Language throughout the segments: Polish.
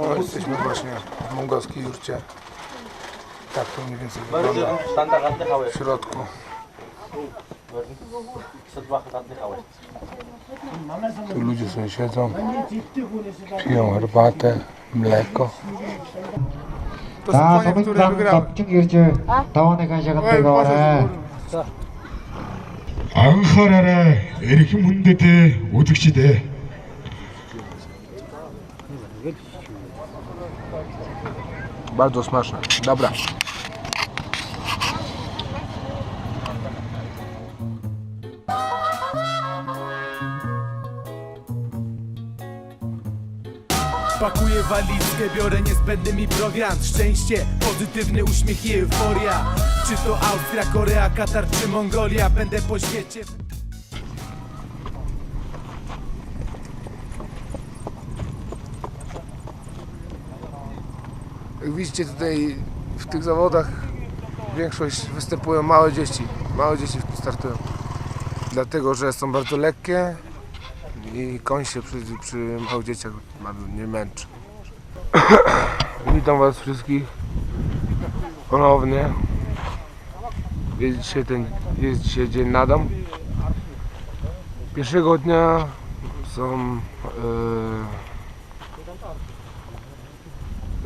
No, jesteśmy właśnie w mongolskiej jurcie. Tak to mniej więcej wygląda w środku. Tu ludzie sobie siedzą, piją herbatę, mleko. To są 자, konie, które wygrały. 소민당 경기일주 다원의 시작합니다. 어, 네. 앙하라라 에릭 문데테 오득시대 Bardzo smaczne. Dobra. Pakuję walizkę, biorę niezbędny mi program Szczęście, pozytywny uśmiech i euforia Czy to Austria, Korea, Katar czy Mongolia Będę po świecie Jak widzicie tutaj w tych zawodach większość występują małe dzieci. Małe dzieci startują. Dlatego, że są bardzo lekkie i koń się przy, przy małych dzieciach nie męczy. Witam Was wszystkich ponownie. Jest dzisiaj, ten, jest dzisiaj dzień Nadam. Pierwszego dnia są e,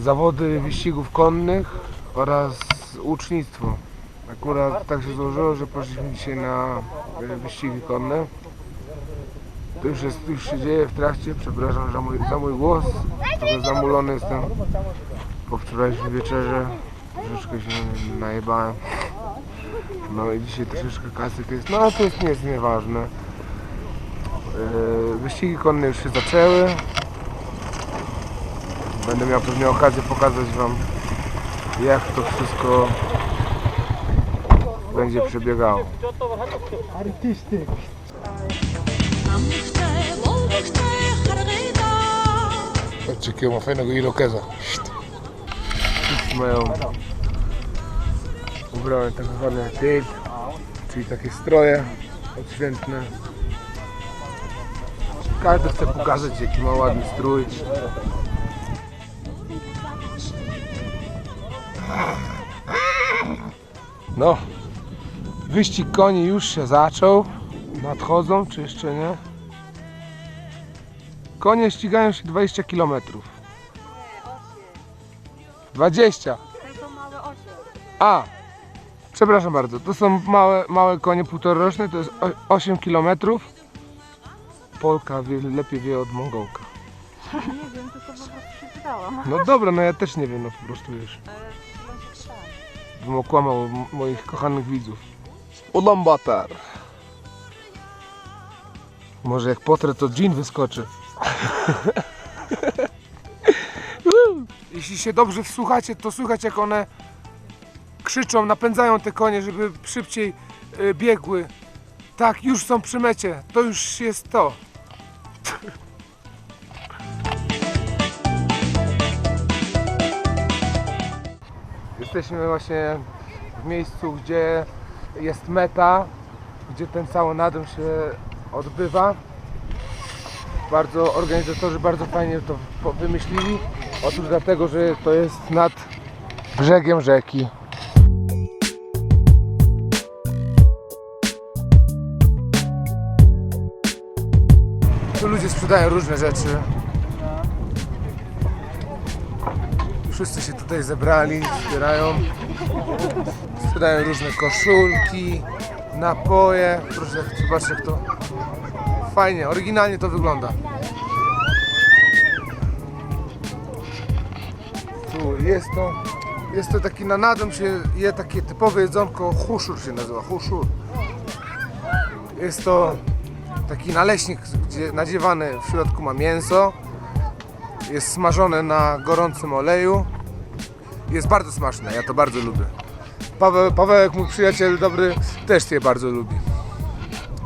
zawody wyścigów konnych oraz ucznictwo. Akurat tak się złożyło, że poszliśmy dzisiaj na e, wyścigi konne. To już, jest, już się dzieje w trakcie, przepraszam za mój, za mój głos. Trochę zamulony jestem po wczorajszej wieczerze. Troszeczkę się najebałem. No i dzisiaj troszeczkę kasyk jest, no ale to jest, nie jest nieważne. E, Wyścigi konne już się zaczęły. Będę miał pewnie okazję pokazać Wam jak to wszystko będzie przebiegało. Artystyk. Patrzcie, jakiego ma fajnego irokeza. Mają. Ubrałem tak zwany date, czyli takie stroje odświętne. Każdy chce pokazać jaki ma ładny strój. No, wyścig koni już się zaczął. Nadchodzą, czy jeszcze nie? Konie ścigają się 20 km. 20. A, przepraszam bardzo, to są małe, małe konie półtororoczne, to jest o- 8 km. Polka wie, lepiej wie od Mongołka. Nie wiem, tylko po prostu przeczytałam. No dobra, no ja też nie wiem, no po prostu wiesz. Bym okłamał moich kochanych widzów. Ulaanbaatar. Może jak potrę, to dżin wyskoczy. Jeśli się dobrze wsłuchacie, to słychać jak one krzyczą, napędzają te konie, żeby szybciej y, biegły. Tak, już są przy mecie. To już jest to. Jesteśmy właśnie w miejscu, gdzie jest meta, gdzie ten cały nadem się odbywa. Bardzo organizatorzy bardzo fajnie to wymyślili. Otóż dlatego, że to jest nad brzegiem rzeki. Tu ludzie sprzedają różne rzeczy. Wszyscy się tutaj zebrali, zbierają. Sprzedają różne koszulki, napoje. Proszę, zobaczcie jak to fajnie, oryginalnie to wygląda. Tu jest to, jest to taki na nadam się je takie typowe jedzonko, huszur się nazywa, huszur. Jest to taki naleśnik, gdzie nadziewany w środku ma mięso. Jest smażone na gorącym oleju. Jest bardzo smaczne, ja to bardzo lubię. Paweł, Pawełek, mój przyjaciel dobry, też je bardzo lubi.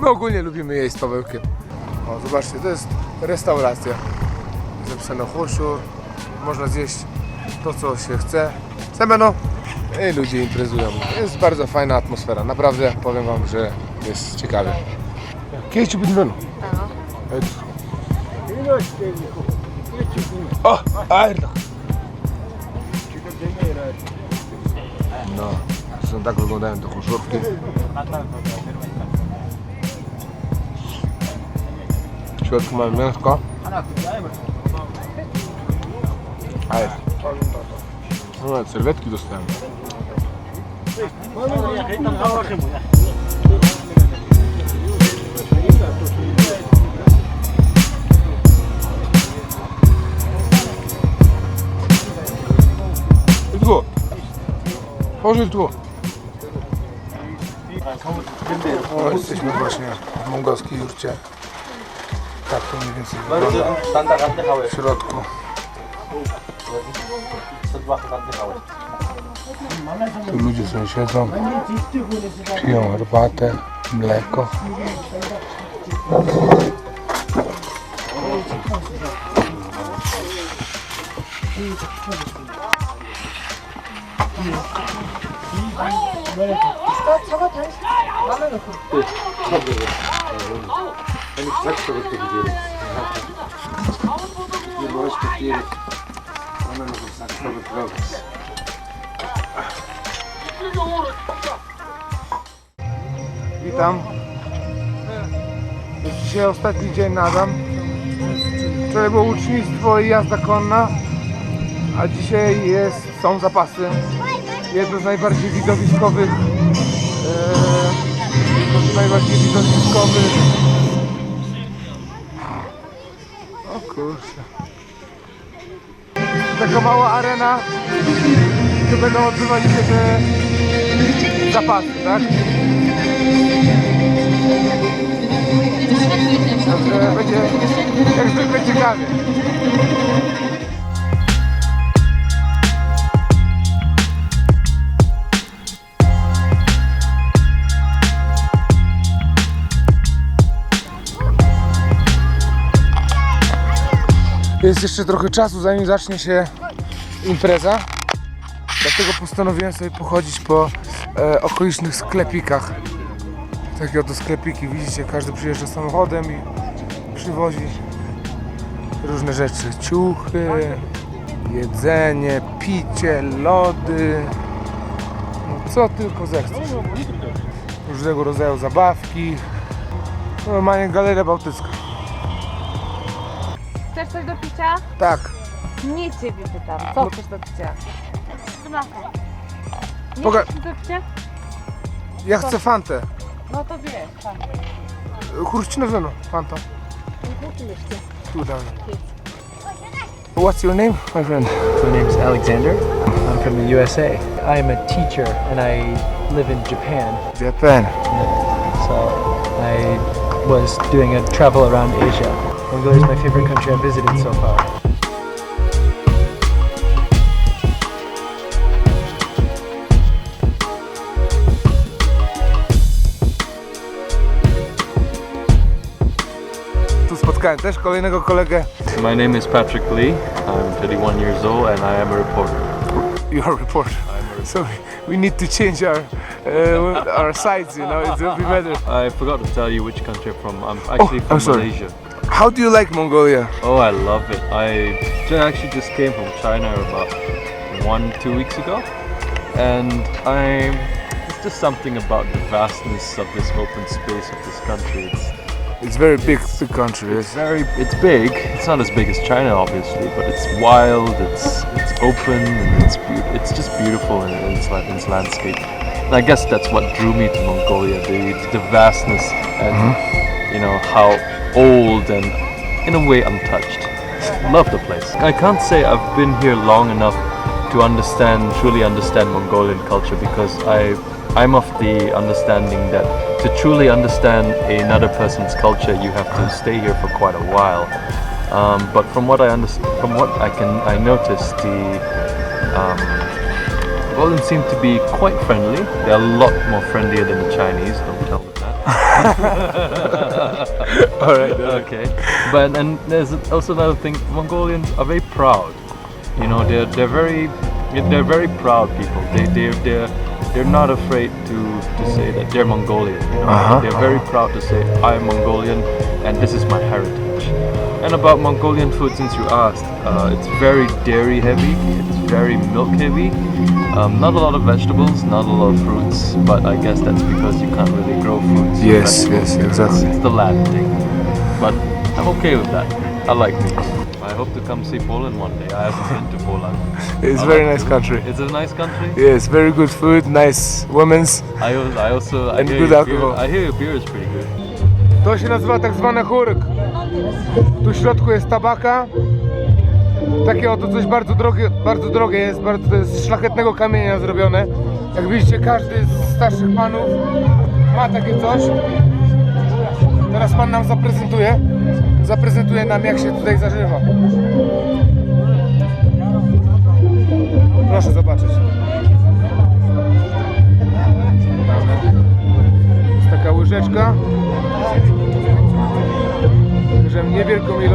My ogólnie lubimy jeść z Pawełkiem. O, zobaczcie, to jest restauracja. Zapisano huszur. Można zjeść to, co się chce. Semeno. I ludzie imprezują. Jest bardzo fajna atmosfera. Naprawdę powiem Wam, że jest ciekawie. Kiedyś będziemy. Ano. Evet. Oh, aerda. No, съм така годен до кошурки. Човек ме е миско. Айде. Серветки доставим. Ай, Pożyj tu. O, jesteśmy właśnie w mongolskiej jurcie. Tak to mniej więcej wygląda w środku. Tu ludzie sobie siedzą, piją herbatę, mleko. Witam. Jest dzisiaj ostatni dzień nadam. Wczoraj było ucznictwo i jazda konna, a dzisiaj jest, są zapasy. Jedno z najbardziej widowiskowych, e, najbardziej widowiskowych. O kurczę. Taka mała arena, gdzie będą odbywać się te zapasy, tak? Także będzie jak zwykle ciekawie. Jest jeszcze trochę czasu zanim zacznie się impreza. Dlatego postanowiłem sobie pochodzić po e, okolicznych sklepikach. Takie oto sklepiki, widzicie, każdy przyjeżdża samochodem i przywozi różne rzeczy. Ciuchy, jedzenie, picie, lody. No, co tylko zechcesz. Różnego rodzaju zabawki. Normalnie galeria bałtycka. Chcesz coś do picia? Tak, Nie ciebie pytam. Co chcesz do picia? Nie Poga- chcesz do picia? ja chcę fantę. No to wiesz, tak. Chruścinę wino, fanta. Tu damy. What's your name, my friend? My name's Alexander. I'm from the USA. I'm a teacher and I live in Japan. Japan. So I was doing a travel around Asia. Mongolia is my favorite country I've visited so far. Tu spotkałem też kolejnego kolegę. My name is Patrick Lee. I'm 31 years old and I am a reporter. Your report. So we need to change our uh, our sides, you know, it will be better. I forgot to tell you which country I'm from. I'm actually oh, from I'm from sorry. Malaysia. How do you like Mongolia? Oh, I love it. I actually just came from China about one, two weeks ago, and I'm. It's just something about the vastness of this open space of this country. It's It's very big, big country. it's Yes. very it's big. It's not as big as China, obviously, but it's wild. It's it's open and it's beau- it's just beautiful in, in, its, in its landscape. And I guess that's what drew me to Mongolia: the the vastness and mm-hmm. you know how old and in a way untouched. Love the place. I can't say I've been here long enough to understand truly understand Mongolian culture because I I'm of the understanding that to truly understand another person's culture you have to stay here for quite a while. Um, but from what I understand, from what I can I noticed the um, seem to be quite friendly. They're a lot more friendlier than the Chinese. Don't tell. All right. okay. But and there's also another thing mongolians are very proud. You know they're they're very they're very proud people. They they're they're, they're not afraid to to say that they're mongolian you know? Uh-huh. they're very proud to say i'm mongolian and this is my heritage And about Mongolian food, since you asked, uh, it's very dairy heavy, it's very milk heavy. Um, not a lot of vegetables, not a lot of fruits, but I guess that's because you can't really grow fruits. Yes, yes, here. exactly. It's the land thing. But I'm okay with that. I like meat. I hope to come see Poland one day. I haven't been to Poland. It's I very like nice to. country. It's a nice country. Yes, very good food, nice women's. I, I also I And hear, good your beer, alcohol. I hear your beer is pretty good. To się nazywa tak zwany chórek. Tu w środku jest tabaka. Takie oto coś bardzo drogie, bardzo drogie jest, bardzo to jest z szlachetnego kamienia zrobione. Jak widzicie, każdy z starszych panów ma takie coś. Teraz pan nam zaprezentuje. Zaprezentuje nam jak się tutaj zażywa. Proszę zobaczyć. Jest taka łyżeczka. alaikum.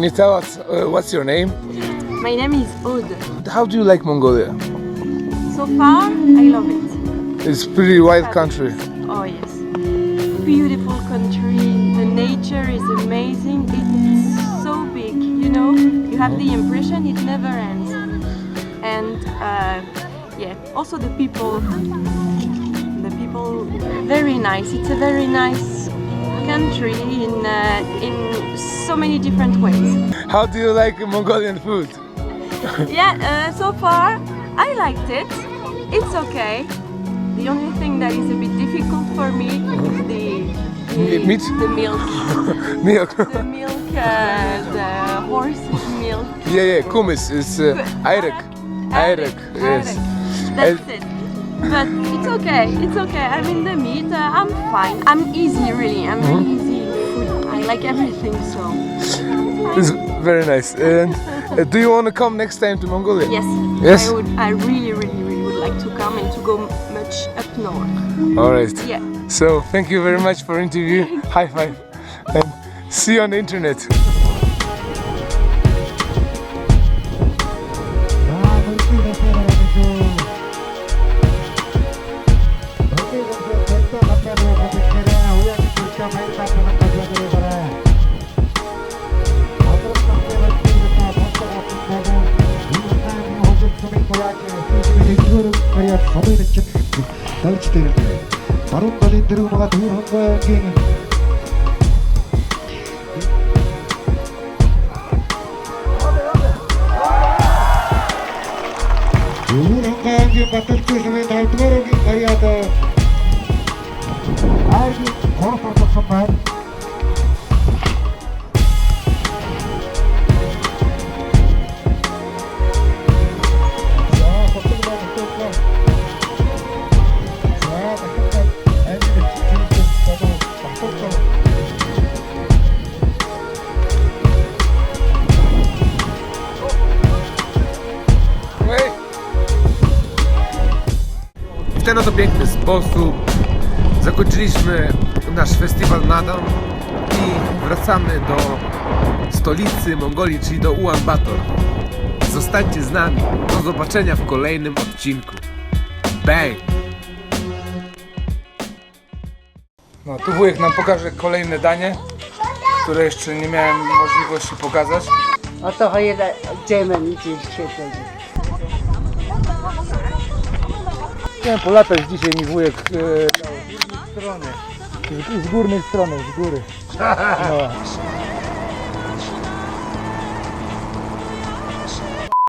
Can you tell us uh, what's your name? My name is Aude. How do you like Mongolia? So far, I love it. It's pretty wild country. Oh yes. Beautiful country. The nature is amazing. It's so big, you know. You have the impression it never ends. And uh, yeah, also the people. The people very nice. It's a very nice country in uh, in so many different ways. How do you like Mongolian food? yeah, uh, so far I liked it. It's okay. The only thing that is a bit difficult for me is the, the, Me- meat? the milk. Milk. the milk, uh, the horse milk. yeah, yeah, kumis is uh, ayrek. Ayrek, yes. That's it. But it's okay. It's okay. I mean the meat. Uh, I'm fine. I'm easy, really. I'm Mm-hmm. easy food. I like everything. So It's very nice. And uh, do you want to come next time to Mongolia? yes, Yes? I would. I really, really, really would like to come and to go much up north. All right. Yeah. So thank you very much for interview. High five. And see you on the internet. ховырч давж дээр. Баруун талын дэрүү мага төр хонгийн Өөр хонгийн баталгүй хэмээн тавдгаар үгийн гаряад Ааш хор хор хор хор zakończyliśmy nasz festiwal Nadam i wracamy do stolicy Mongolii, czyli do Ulan Bator. Zostańcie z nami. Do zobaczenia w kolejnym odcinku. Bang! No, tu wujek nam pokaże kolejne danie, które jeszcze nie miałem możliwości pokazać. Oto ile idziemy gdzieś się. Chciałem polatać dzisiaj mi wujek e, strony. Z, z górnej strony, z góry. No.